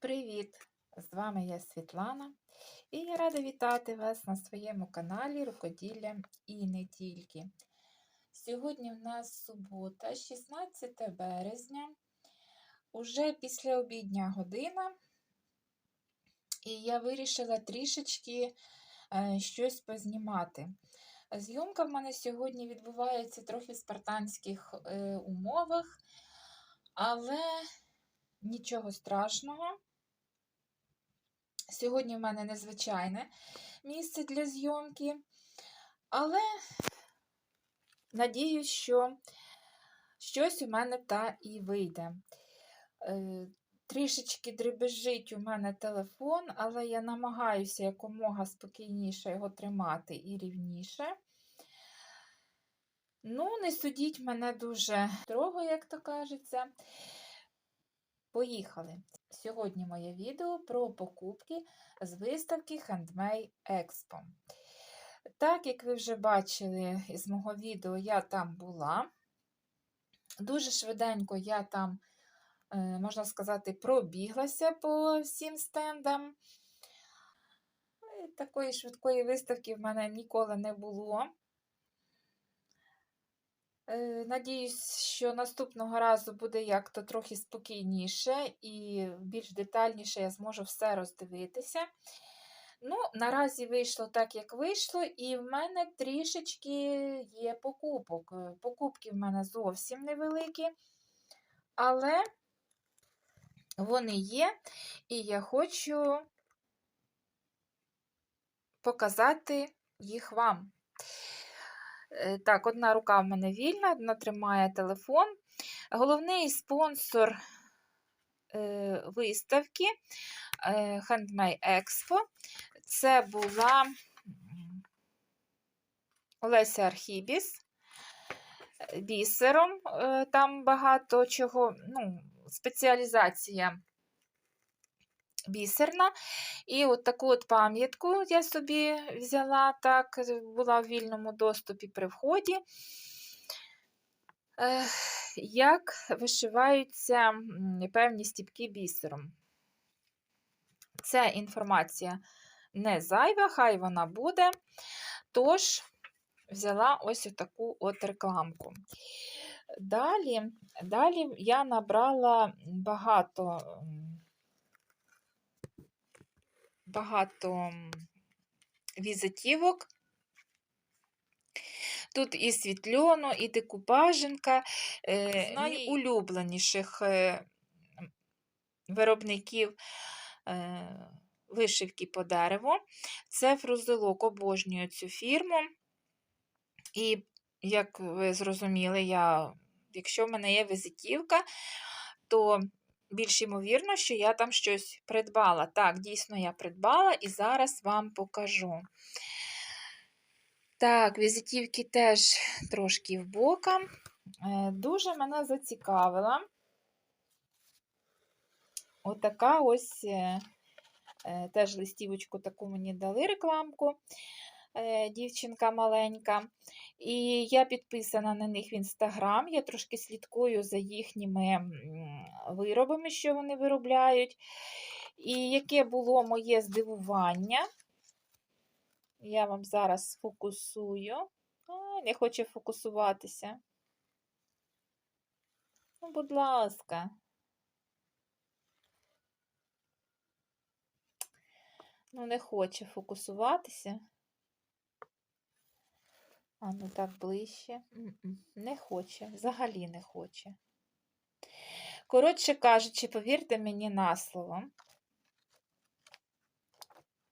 Привіт! З вами я Світлана, і я рада вітати вас на своєму каналі Рукоділля і не тільки. Сьогодні в нас субота, 16 березня, уже після обідня година, і я вирішила трішечки е, щось познімати. Зйомка в мене сьогодні відбувається трохи в спартанських е, умовах, але нічого страшного. Сьогодні в мене незвичайне місце для зйомки, але надіюсь, що щось у мене та і вийде. Е, Трішечки дребезжить у мене телефон, але я намагаюся якомога спокійніше його тримати і рівніше. Ну, не судіть мене дуже строго, як то кажеться. Поїхали! Сьогодні моє відео про покупки з виставки Handmade Expo. Так, як ви вже бачили із мого відео, я там була. Дуже швиденько я там, е, можна сказати, пробіглася по всім стендам. Такої швидкої виставки в мене ніколи не було. Е, надіюсь, що наступного разу буде як-то трохи спокійніше і більш детальніше я зможу все роздивитися. Ну, наразі вийшло так, як вийшло, і в мене трішечки є покупок. Е, покупки в мене зовсім невеликі, але вони є, і я хочу показати їх вам. Е, так, одна рука в мене вільна, одна тримає телефон. Головний спонсор е, виставки е, Handmade Expo це була Олеся Архібіс. Бісером, там багато чого, ну, спеціалізація бісерна. І от таку от пам'ятку я собі взяла, так, була в вільному доступі при вході. Як вишиваються певні стіпки бісером. Ця інформація не зайва, хай вона буде. Тож, взяла ось таку от рекламку. Далі, Далі я набрала багато багато візитівок. Тут і світльону, і декупаженка, з найулюбленіших е, виробників е, вишивки по дереву. Це фрузелок, обожнюю цю фірму. І, як ви зрозуміли, я, якщо в мене є візитівка, то більш ймовірно, що я там щось придбала. Так, дійсно, я придбала і зараз вам покажу. Так, візитівки теж трошки в бока. Е, дуже мене зацікавила. Отака ось е, е, теж листівочку таку мені дали рекламку. Е, дівчинка маленька. І я підписана на них в інстаграм. Я трошки слідкую за їхніми виробами, що вони виробляють. І яке було моє здивування, я вам зараз сфокусую. А, не хоче фокусуватися. Ну, будь ласка. Ну, не хоче фокусуватися. А ну так ближче. Не хоче, взагалі не хоче. Коротше кажучи, повірте мені на слово.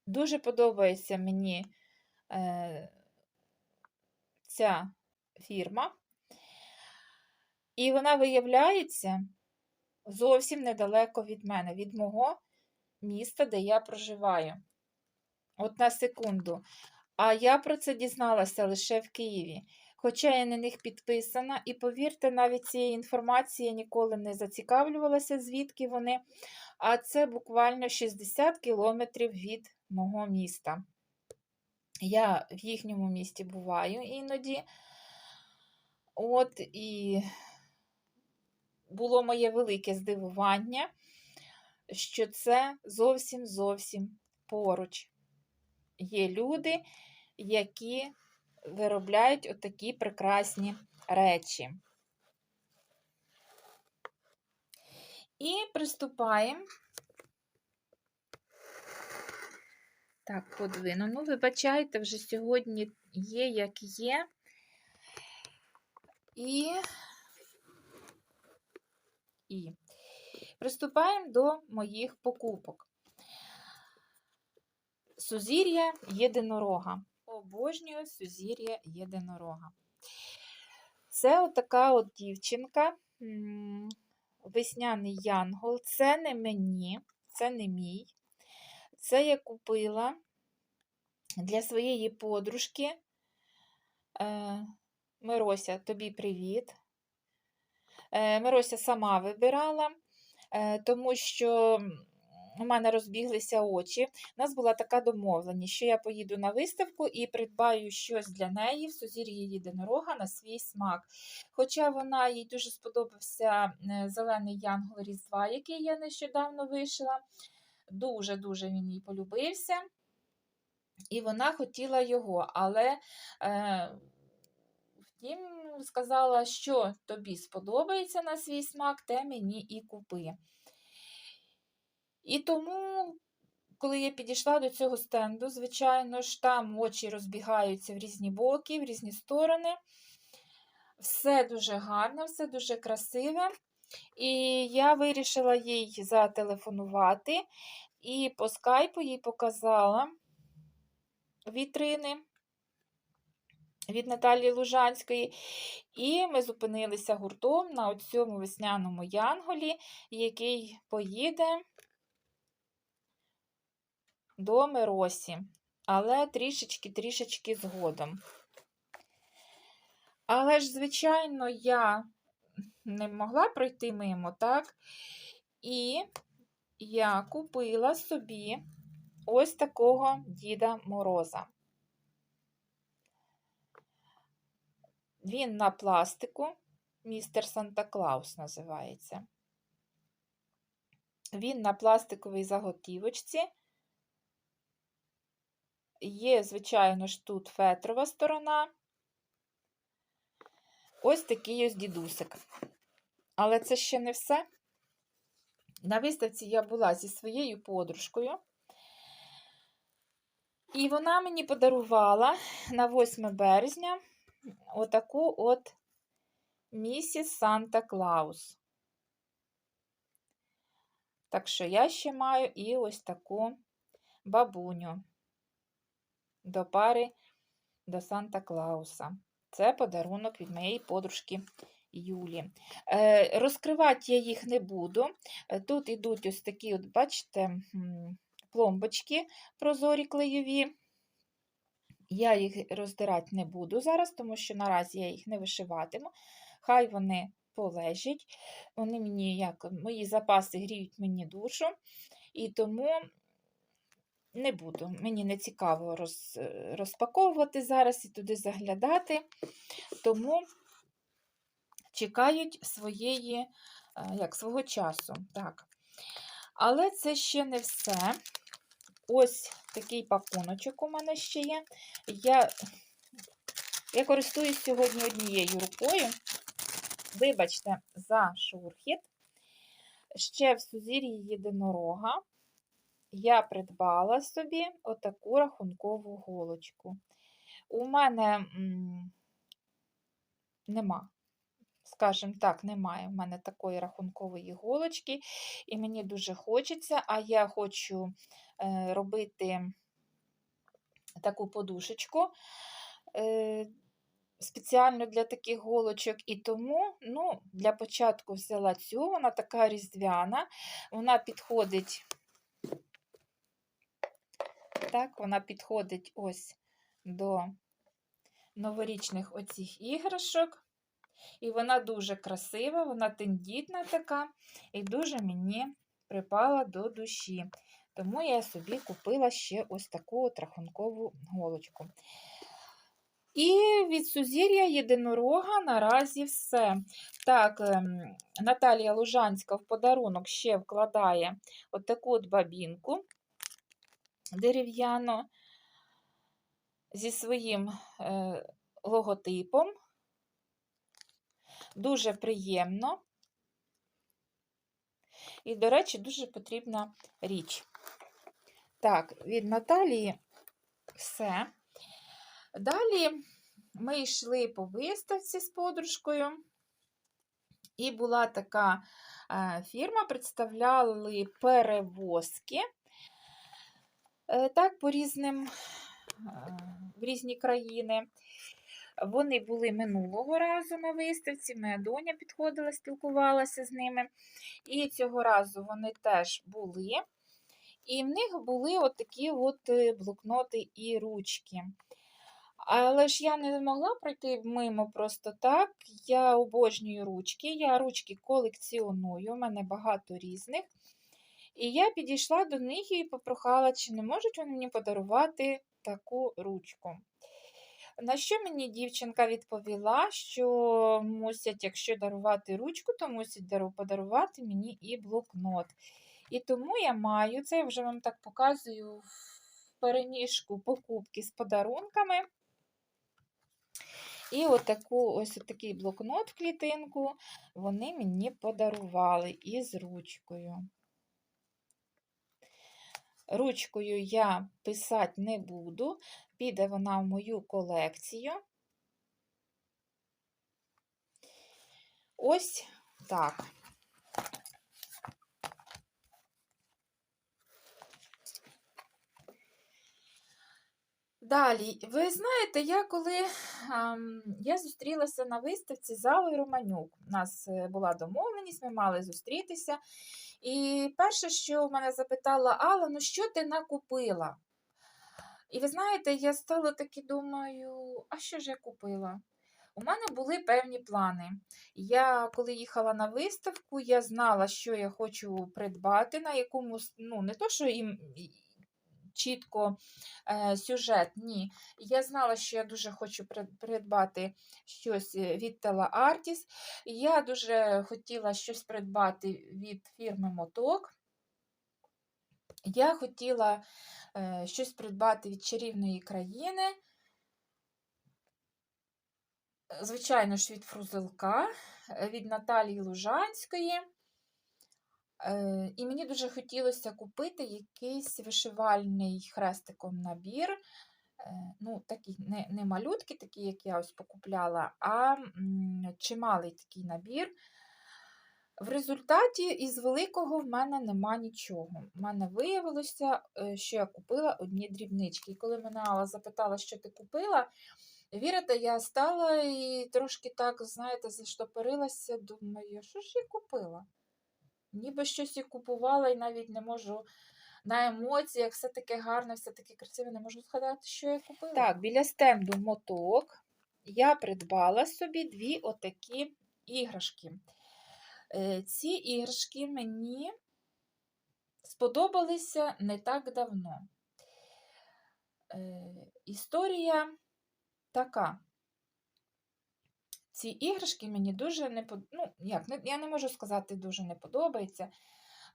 Дуже подобається мені е, ця фірма. І вона виявляється зовсім недалеко від мене, від мого міста, де я проживаю. От на секунду. А я про це дізналася лише в Києві. Хоча я на них підписана, і повірте, навіть цієї інформації я ніколи не зацікавлювалася, звідки вони. А це буквально 60 кілометрів від мого міста. Я в їхньому місті буваю іноді. От і було моє велике здивування, що це зовсім зовсім поруч. Є люди, які виробляють отакі прекрасні речі. І приступаємо. Так, подвину. Ну, вибачайте, вже сьогодні є, як є. І, і приступаємо до моїх покупок. Сузір'я єдинорога. Обожнюю сузір'я єдинорога. Це отака от дівчинка, весняний янгол. Це не мені, це не мій. Це я купила для своєї подружки. Е, Мирося, тобі привіт. Е, Мирося сама вибирала, е, тому що у мене розбіглися очі. У нас була така домовленість, що я поїду на виставку і придбаю щось для неї в сузір'ї єдинорога на свій смак. Хоча вона їй дуже сподобався зелений янгол Різдва, який я нещодавно вишила. Дуже-дуже він їй полюбився. І вона хотіла його, але е, втім сказала, що тобі сподобається на свій смак, те мені і купи. І тому, коли я підійшла до цього стенду, звичайно ж, там очі розбігаються в різні боки, в різні сторони. Все дуже гарне, все дуже красиве. І я вирішила їй зателефонувати і по скайпу їй показала вітрини від Наталії Лужанської. І ми зупинилися гуртом на цьому весняному янголі, який поїде до Миросі, але трішечки-трішечки згодом. Але ж, звичайно, я не могла пройти мимо, так? І я купила собі ось такого Діда Мороза. Він на пластику, містер Санта Клаус називається. Він на пластиковій заготівочці. Є, звичайно ж, тут фетрова сторона. Ось такий ось дідусик. Але це ще не все. На виставці я була зі своєю подружкою. І вона мені подарувала на 8 березня отаку от місіс Санта Клаус. Так що я ще маю і ось таку бабуню до пари до Санта Клауса. Це подарунок від моєї подружки Юлі. Е, Розкривати я їх не буду. Е, тут йдуть ось такі, от, бачите, пломбочки прозорі клейові. Я їх роздирати не буду зараз, тому що наразі я їх не вишиватиму. Хай вони полежать. Вони мені, як мої запаси гріють мені душу. І тому не буду. Мені не цікаво роз, розпаковувати зараз і туди заглядати. Тому чекають своєї, е, як, свого часу. Так. Але це ще не все. Ось такий пакуночок у мене ще є. Я я користуюсь сьогодні однією рукою. Вибачте, за шурхіт. Ще в сузір'ї єдинорога я придбала собі отаку рахункову голочку. У мене нема, скажімо так, немає в мене такої рахункової голочки, і мені дуже хочеться, а я хочу е, робити таку подушечку. Е, Спеціально для таких голочок, і тому ну, для початку взяла цю, вона така різдвяна, вона підходить так, вона підходить ось до новорічних оцих іграшок. І вона дуже красива, вона тендітна така, і дуже мені припала до душі. Тому я собі купила ще ось таку от рахункову голочку. І від сузір'я єдинорога наразі все. Так, ем, Наталія Лужанська в подарунок ще вкладає отаку от бабінку дерев'яну зі своїм е, логотипом. Дуже приємно. І, до речі, дуже потрібна річ. Так, від Наталії все. Далі ми йшли по виставці з подружкою, і була така е, фірма, представляли перевозки. Е, Так, по різним, в різні країни. Вони були минулого разу на виставці, моя доня підходила, спілкувалася з ними. І цього разу вони теж були. І в них були от такі от е, блокноти і ручки. Але ж я не могла пройти мимо просто так. Я обожнюю ручки, я ручки колекціоную, у мене багато різних. І я підійшла до них і попрохала, чи не можуть вони мені подарувати таку ручку. На що мені дівчинка відповіла, що мусять, якщо дарувати ручку, то мусять подарувати мені і блокнот. І тому я маю, це я вже вам так показую в переміжку покупки з подарунками. І отаку, ось такий блокнот в клітинку вони мені подарували із ручкою. Ручкою я писати не буду, піде вона в мою колекцію. Ось так. Далі, ви знаєте, я коли ем, я зустрілася на виставці з Аллою Романюк. У нас е, була домовленість, ми мали зустрітися. І перше, що мене запитала Алла, ну що ти накупила? І ви знаєте, я стала таки думаю, а що ж я купила? У мене були певні плани. Я, коли їхала на виставку, я знала, що я хочу придбати, на якомусь, ну, не то, що їм чітко е, сюжет. Ні. Я знала, що я дуже хочу придбати щось е, від Tela Artis. Я дуже хотіла щось придбати від фірми Моток. Я хотіла е, щось придбати від чарівної країни. Звичайно ж, від Фрузелка, е, від Наталії Лужанської. Е, і мені дуже хотілося купити якийсь вишивальний хрестиком набір. Е, ну, такі не не малютки, такі, як я ось покупляла, а чималий такий набір. В результаті із великого в мене нема нічого. У мене виявилося, е, що я купила одні дрібнички. І коли мене Алла запитала, що ти купила, вірите, я стала і трошки так, знаєте, заштопорилася, думаю, що ж я купила? Ніби щось і купувала, і навіть не можу на емоціях, все таке гарне, все таке красиве, не можу згадати, що я купила. Так, біля стенду моток я придбала собі дві отакі іграшки. Е, ці іграшки мені сподобалися не так давно. Е, історія така. Ці іграшки мені дуже не ну, як, я не можу сказати, дуже не подобається.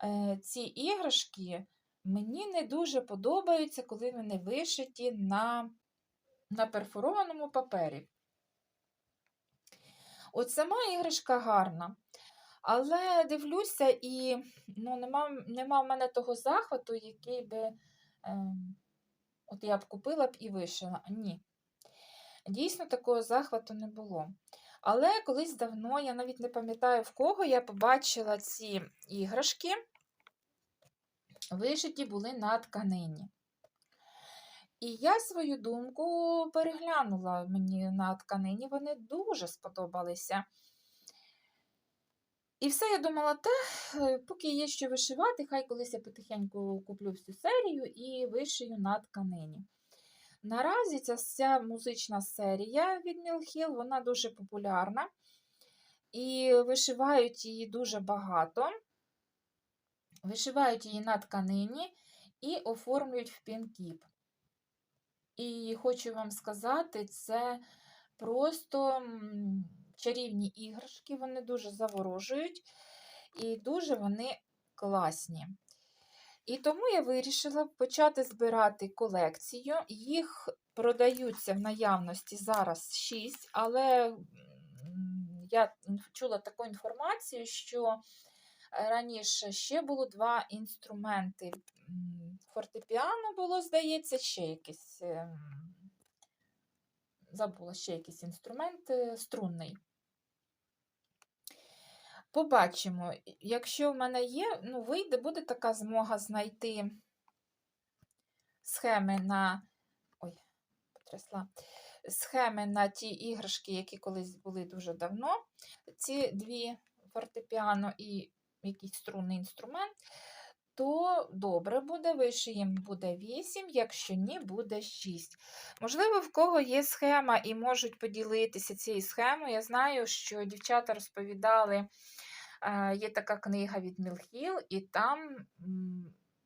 Е, ці іграшки мені не дуже подобаються, коли вони вишиті на на перфорованому папері. От сама іграшка гарна. Але дивлюся, і ну, нема нема в мене того захвату, який би е, от я б купила б і вишила. Ні. Дійсно, такого захвату не було. Але колись давно, я навіть не пам'ятаю в кого, я побачила ці іграшки, вишиті були на тканині. І я свою думку переглянула мені на тканині, вони дуже сподобалися. І все, я думала, та, е, поки є що вишивати, хай колись я потихеньку куплю всю серію і вишию на тканині. Наразі ця вся музична серія від Мілхіл, вона дуже популярна. І вишивають її дуже багато. Вишивають її на тканині і оформлюють в пінкіп. І хочу вам сказати, це просто чарівні іграшки, вони дуже заворожують і дуже вони класні. І тому я вирішила почати збирати колекцію. Їх продаються в наявності зараз 6, але я чула таку інформацію, що е, раніше ще було два інструменти. Фортепіано було, здається, ще якийсь. ем, Забула ще якийсь інструмент е, струнний. Побачимо, якщо в мене є, ну, вийде, буде така змога знайти схеми на. Ой, потрясла. Схеми на ті іграшки, які колись були дуже давно. Ці дві фортепіано і якийсь струнний інструмент, то добре буде, вишиєм буде 8, якщо ні, буде 6. Можливо, в кого є схема і можуть поділитися цією схемою. Я знаю, що дівчата розповідали, е, є така книга від Мілхіл, і там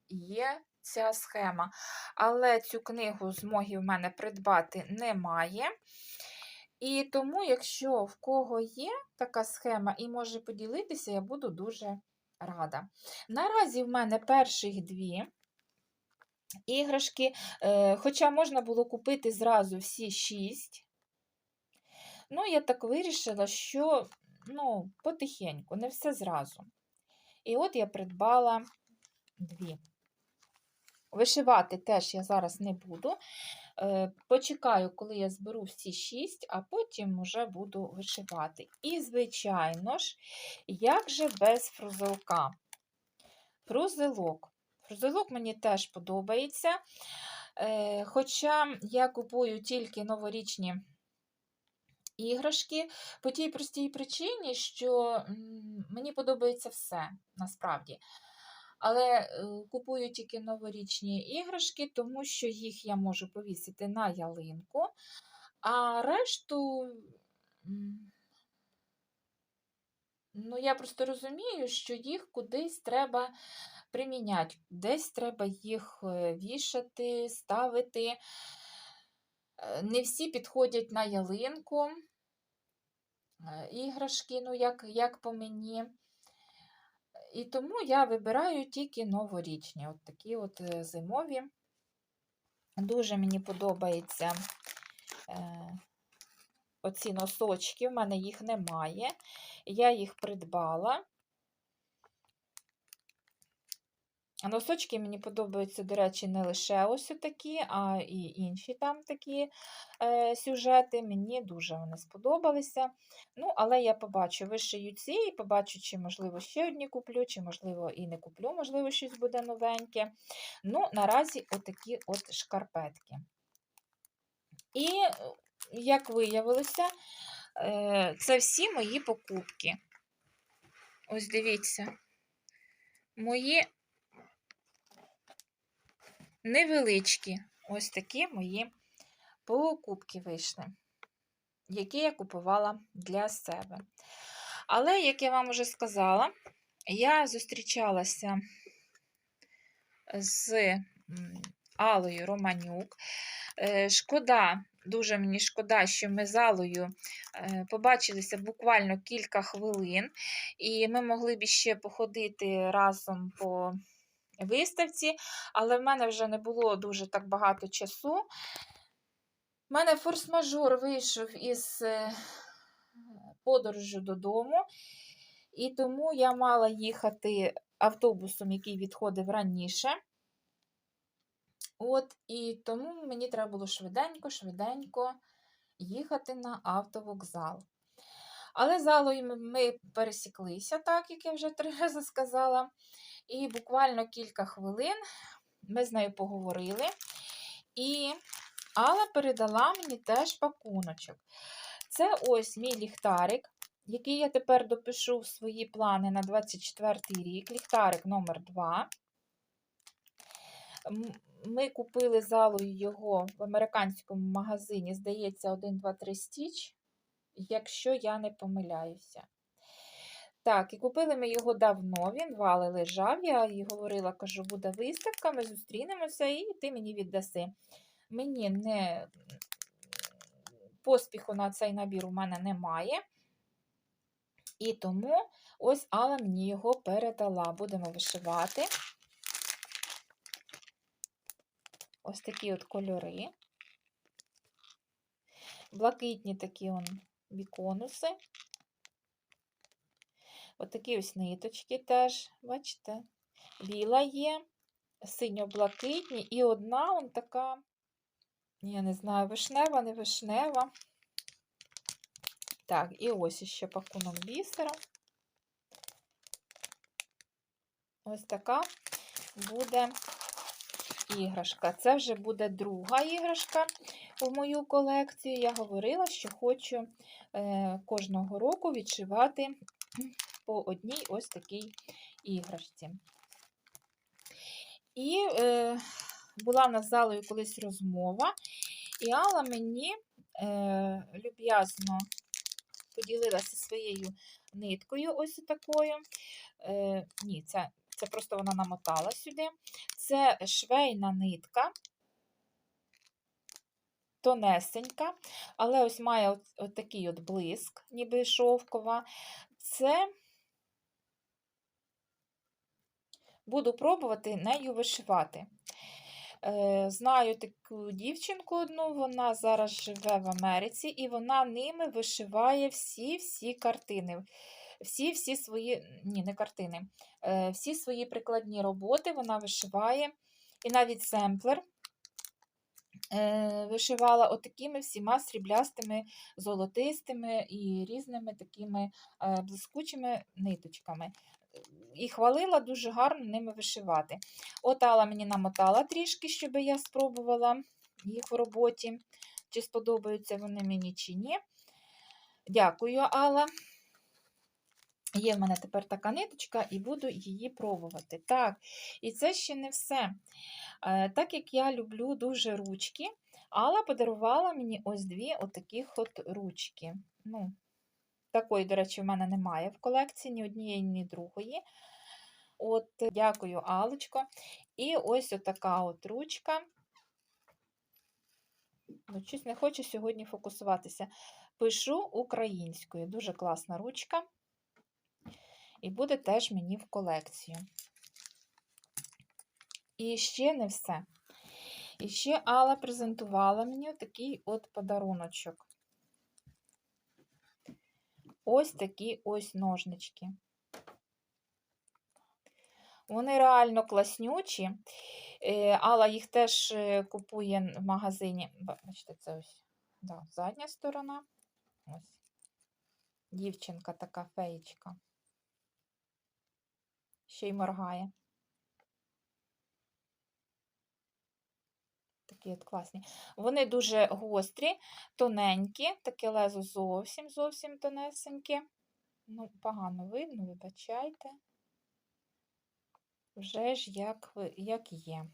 є ця схема. Але цю книгу змоги в мене придбати немає. І тому, якщо в кого є така схема і може поділитися, я буду дуже рада. Наразі в мене перших дві іграшки, е, хоча можна було купити зразу всі шість. Ну, я так вирішила, що ну, потихеньку, не все зразу. І от я придбала дві. Вишивати теж я зараз не буду. Е, Почекаю, коли я зберу всі шість, а потім вже буду вишивати. І, звичайно ж, як же без фрузелка? Фрузелок. Фрузелок мені теж подобається. Е, Хоча я купую тільки новорічні іграшки по тій простій причині, що мені подобається все насправді. Але е, купую тільки новорічні іграшки, тому що їх я можу повісити на ялинку, а решту. Ну, я просто розумію, що їх кудись треба приміняти, десь треба їх е, вішати, ставити. Е, Не всі підходять на ялинку іграшки, ну, як, як по мені. І тому я вибираю тільки новорічні, от такі от е, зимові. Дуже мені подобаються е, оці носочки, в мене їх немає. Я їх придбала. А Носочки мені подобаються, до речі, не лише ось такі, а і інші там такі е, сюжети. Мені дуже вони сподобалися. Ну, але я побачу, вишию ці, і побачу, чи, можливо, ще одні куплю, чи, можливо, і не куплю, можливо, щось буде новеньке. Ну, наразі отакі от шкарпетки. І, як виявилося, е, це всі мої покупки. Ось дивіться, мої невеличкі ось такі мої покупки вийшли, які я купувала для себе. Але, як я вам вже сказала, я зустрічалася з Алою Романюк. Е, Шкода, дуже мені шкода, що ми з Алою е, побачилися буквально кілька хвилин, і ми могли б ще походити разом по виставці, але в мене вже не було дуже так багато часу. У мене форс-мажор вийшов із е, подорожі додому, і тому я мала їхати автобусом, який відходив раніше. От, і тому мені треба було швиденько, швиденько їхати на автовокзал. Але залою ми пересіклися, так як я вже три рази сказала. І буквально кілька хвилин ми з нею поговорили. І Алла передала мені теж пакуночок. Це ось мій ліхтарик, який я тепер допишу в свої плани на 24 рік. Ліхтарик номер 2 Ми купили залою його в американському магазині, здається, 1, 2, 3 стіч, якщо я не помиляюся. Так, і купили ми його давно, він вали лежав. Я їй говорила, кажу, буде виставка, ми зустрінемося, і ти мені віддаси. мені не поспіху на цей набір у мене немає. І тому ось Алла мені його передала. Будемо вишивати. Ось такі от кольори. Блакитні такі он біконуси. Ось такі ось ниточки теж, бачите, біла є, синьо-блакитні, і одна он така, я не знаю, вишнева, не вишнева. Так, і ось ще пакунок бісера. Ось така буде іграшка. Це вже буде друга іграшка в мою колекцію. Я говорила, що хочу е, кожного року відшивати по одній ось такій іграшці. І е, була в нас залою колись розмова, і Алла мені е, люб'язно поділилася своєю ниткою, ось такою. Е, ні, це, це просто вона намотала сюди. Це швейна нитка, тонесенька, але ось має от, от такий от блиск, ніби шовкова. Це буду пробувати нею вишивати. Е, Знаю таку дівчинку одну, вона зараз живе в Америці, і вона ними вишиває всі-всі картини. Всі-всі свої, ні, не картини, е, всі свої прикладні роботи вона вишиває. І навіть семплер е, вишивала отакими всіма сріблястими, золотистими і різними такими блискучими ниточками. І хвалила дуже гарно ними вишивати. От Алла мені намотала трішки, щоб я спробувала їх в роботі, чи сподобаються вони мені, чи ні. Дякую, Алла. Є в мене тепер така ниточка, і буду її пробувати. Так, і це ще не все. Е, Так як я люблю дуже ручки, Алла подарувала мені ось дві отаких от ручки. Ну, Такої, до речі, в мене немає в колекції ні однієї, ні другої. От, Дякую, Алочко. І ось отака от ручка. Ну, Щось не хочу сьогодні фокусуватися. Пишу українською. Дуже класна ручка. І буде теж мені в колекцію. І ще не все. І ще Алла презентувала мені такий от подаруночок. Ось такі ось ножнички. Вони реально класнючі. Е, Алла їх теж е, купує в магазині. Бачите, це ось да, задня сторона. Ось. Дівчинка така феєчка. Ще й моргає. Такі от класні. Вони дуже гострі, тоненькі, таке лезо зовсім зовсім тонесеньке. Ну, погано видно, вибачайте. Вже ж як, як є.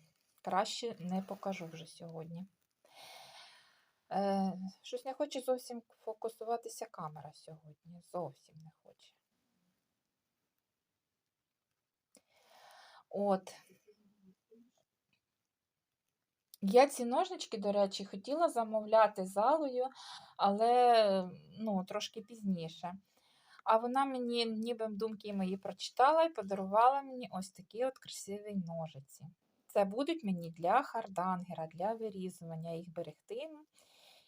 Краще не покажу вже сьогодні. Е, Щось не хоче зовсім фокусуватися камера сьогодні. Зовсім не хоче. От. Я ці ножнички, до речі, хотіла замовляти залою, але ну, трошки пізніше. А вона мені, ніби думки мої прочитала і подарувала мені ось такі от красиві ножиці. Це будуть мені для хардангера, для вирізування. їх берегтиму.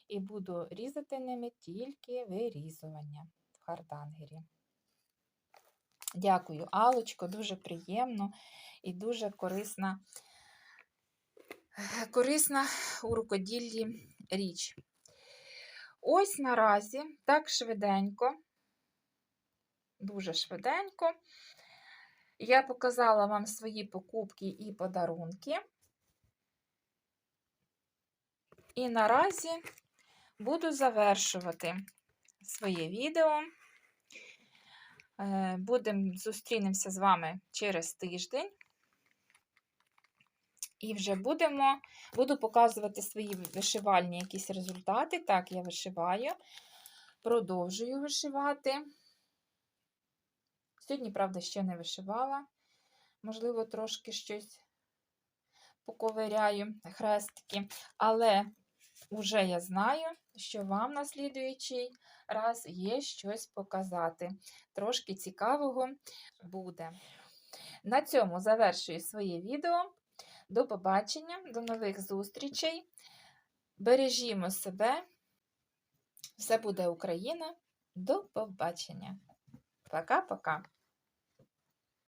І буду різати ними тільки вирізування в хардангері. Дякую, Алочко, дуже приємно і дуже корисна корисна у рукоділлі річ. Ось наразі так швиденько, дуже швиденько, я показала вам свої покупки і подарунки. І наразі буду завершувати своє відео. Е, Будемо зустрінемося з вами через тиждень. І вже будемо, буду показувати свої вишивальні якісь результати. Так, я вишиваю, продовжую вишивати. Сьогодні, правда, ще не вишивала. Можливо, трошки щось поковиряю хрестики, але вже я знаю, що вам на слідуючий раз є щось показати. Трошки цікавого буде. На цьому завершую своє відео. До побачення, до нових зустрічей. Бережімо себе. Все буде Україна. До побачення. Пока-пока.